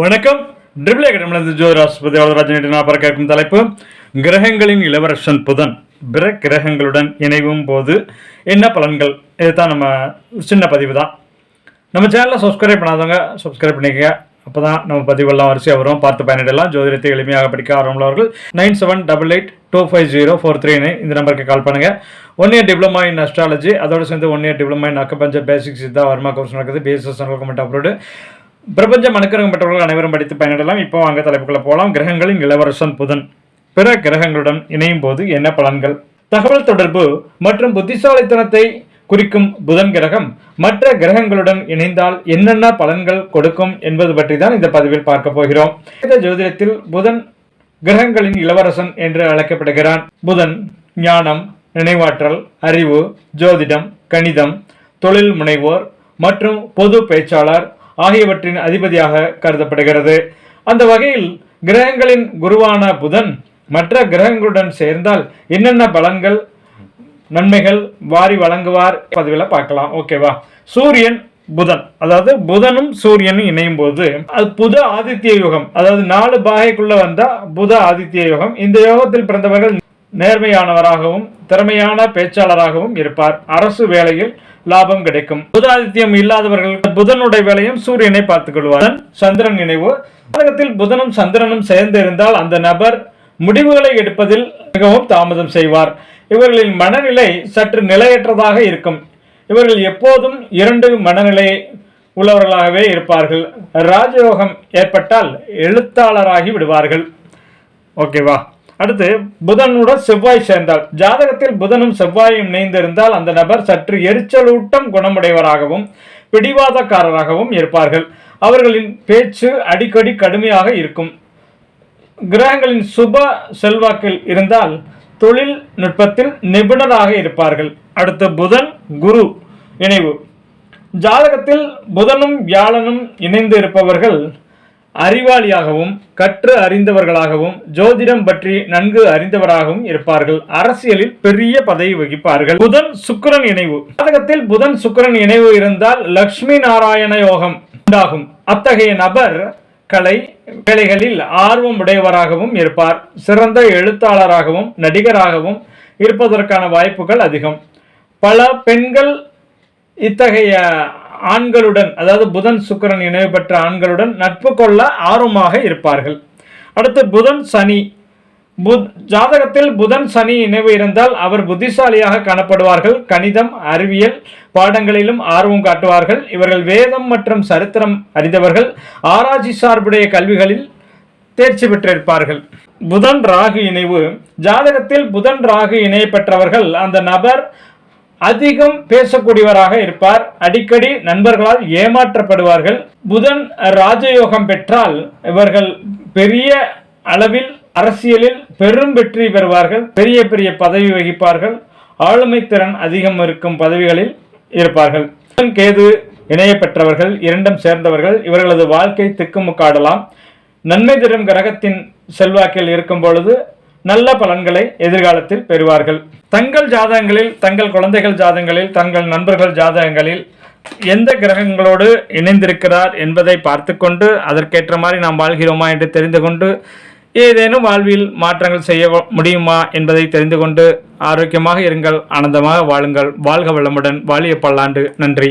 வணக்கம். ட்ரிபிள் ஏகடமிலிருந்து ஜோதிராஸ்பதி வரதராஜன் நான் பார்க்க இருக்கும் தலைப்பு கிரகங்களின் இளவரசன் புதன். பிற கிரகங்களுடன் இணைவும் போது என்ன பலன்கள்? இதுதான் நம்ம சின்ன பதிவு தான். நம்ம சேனலில் சப்ஸ்கிரைப் பண்ணாதவங்க சப்ஸ்கிரைப் பண்ணிக்கங்க. அப்போ தான் நம்ம பதிவெல்லாம் வரிசையாக வரும். பார்த்து பயனிடலாம் ஜோதிடத்தை எளிமையாக படிக்க ஆரம்பவர்கள் nine seven double eight two five zero four three nine இந்த நம்பருக்கு கால் பண்ணுங்கள் one year diploma in astrology அதோடு சேர்ந்து one year diploma in அக்கப்பஞ்ச basics இதான் வர்மா கோர்ஸ் நடக்குது. பிஎஸ்எஸ் கமெண்ட் அப்ரோடு பிரபஞ்சம் அனுக்கிரகம் பெற்றவர்கள் அனைவரும் படித்து பயனிடலாம் இப்போ வாங்க தலைப்புக்குள்ள போகலாம் கிரகங்களின் இளவரசன் புதன். பிற கிரகங்களுடன் இணையும் போது என்ன பலன்கள்? தகவல் தொடர்பு மற்றும் புத்திசாலித்தனத்தை குறிக்கும் புதன் கிரகம் மற்ற கிரகங்களுடன் இணைந்தால் என்னென்ன பலன்கள் கொடுக்கும் என்பது பற்றி தான் இந்த பதிவில் பார்க்க போகிறோம். இந்த ஜோதிடத்தில் புதன் கிரகங்களின் இளவரசன் என்று அழைக்கப்படுகிறான். புதன் ஞானம் நினைவாற்றல் அறிவு ஜோதிடம் கணிதம் தொழில் முனைவோர் மற்றும் பொது பேச்சாளர் ஆகியவற்றின் அதிபதியாக கருதப்படுகிறது. அந்த வகையில் கிரகங்களின் குருவான புதன் மற்ற கிரகங்களுடன் சேர்ந்தால் என்னென்ன பலன்கள் நன்மைகள் வாரி வழங்குவார்? பதிவில் பார்க்கலாம். ஓகேவா சூரியன் புதன். அதாவது புதனும் சூரியனும் இணையும் போது அது புத ஆதித்ய யுகம். அதாவது நாலு பாகைக்குள்ள வந்தா புத ஆதித்ய யுகம். இந்த யோகத்தில் பிறந்தவர்கள் நேர்மையானவராகவும் திறமையான பேச்சாளராகவும் இருப்பார். அரசு வேலையில் லாபம் கிடைக்கும். புதாதித்யம் இல்லாதவர்கள் புதனுடைய வேலையும் சூரியனை பார்த்துக் கொள்வார். சந்திரன் நினைவு. உலகத்தில் புதனும் சந்திரனும் சேர்ந்து இருந்தால் அந்த நபர் முடிவுகளை எடுப்பதில் மிகவும் தாமதம் செய்வார். இவர்களின் மனநிலை சற்று நிலையற்றதாக இருக்கும். இவர்கள் எப்போதும் இரண்டு மனநிலை உள்ளவர்களாகவே இருப்பார்கள். ராஜயோகம் ஏற்பட்டால் எழுத்தாளராகி விடுவார்கள். ஓகேவா? அடுத்து புதனுடன் செவ்வாய் சேர்ந்தால். ஜாதகத்தில் புதனும் செவ்வாயும் இணைந்திருந்தால் அந்த நபர் சற்று எரிச்சலூட்டம் குணமுடையவராகவும் பிடிவாதக்காரராகவும் இருப்பார்கள். அவர்களின் பேச்சு அடிக்கடி கடுமையாக இருக்கும். கிரகங்களின் சுப செல்வாக்கில் இருந்தால் தொழில் நுட்பத்தில் நிபுணராக இருப்பார்கள். அடுத்து புதன் குரு இணைவு. ஜாதகத்தில் புதனும் வியாழனும் இணைந்து இருப்பவர்கள் அறிவாளியாகவும் கற்று அறிந்தவர்களாகவும் ஜோதிடம் பற்றி நன்கு அறிந்தவராகவும் இருப்பார்கள். அரசியலில் பெரிய பதவி வகிப்பார்கள். புதன் சுக்கிரன் இணைவு. ஜாதகத்தில் புதன் சுக்கரன் இணைவு இருந்தால் லக்ஷ்மி நாராயண யோகம் உண்டாகும். அத்தகைய நபர் கலை வேலைகளில் ஆர்வம் உடையவராகவும் இருப்பார். சிறந்த எழுத்தாளராகவும் நடிகராகவும் இருப்பதற்கான வாய்ப்புகள் அதிகம். பல பெண்கள் இத்தகைய ஆண்களுடன் அதாவது புதன் சுக்கிரன் இணைவு பெற்ற ஆண்களுடன் நட்பு கொள்ள ஆர்வமாக இருப்பார்கள். அடுத்து புதன் சனி. புத் ஜாதகத்தில் புதன் சனி இணைவு இருந்தால் அவர் புத்திசாலியாக காணப்படுவார்கள். கணிதம் அறிவியல் பாடங்களிலும் ஆர்வம் காட்டுவார்கள். இவர்கள் வேதம் மற்றும் சரித்திரம் அறிந்தவர்கள். ஆராய்ச்சி சார்புடைய கல்விகளில் தேர்ச்சி பெற்றிருப்பார்கள். புதன் ராகு இணைவு. ஜாதகத்தில் புதன் ராகு இணைய பெற்றவர்கள் அந்த நபர் அதிகம் பேசக்கூடியவராக இருப்பார். அடிக்கடி நண்பர்களால் ஏமாற்றப்படுவார்கள். புதன் ராஜயோகம் பெற்றால் இவர்கள் பெரிய அளவில் அரசியலில் பெரும் வெற்றி பெறுவார்கள். பெரிய பெரிய பதவி வகிப்பார்கள். ஆளுமை திறன் அதிகம் இருக்கும் பதவிகளில் இருப்பார்கள். புதன் கேது இணைய பெற்றவர்கள் இரண்டும் சேர்ந்தவர்கள். இவர்களது வாழ்க்கை திக்குமுக்காடலாம். நன்மை தரும் கிரகத்தின் செல்வாக்கில் இருக்கும் பொழுது நல்ல பலன்களை எதிர்காலத்தில் பெறுவார்கள். தங்கள் ஜாதகங்களில் தங்கள் குழந்தைகள் ஜாதகங்களில் தங்கள் நண்பர்கள் ஜாதகங்களில் எந்த கிரகங்களோடு இணைந்திருக்கிறார் என்பதை பார்த்து கொண்டு அதற்கேற்ற மாதிரி நாம் வாழ்கிறோமா என்று தெரிந்து கொண்டு ஏதேனும் வாழ்வில் மாற்றங்கள் செய்ய முடியுமா என்பதை தெரிந்து கொண்டு ஆரோக்கியமாக இருங்கள் ஆனந்தமாக வாழுங்கள். வாழ்க வளமுடன். வாழிய பல்லாண்டு நன்றி.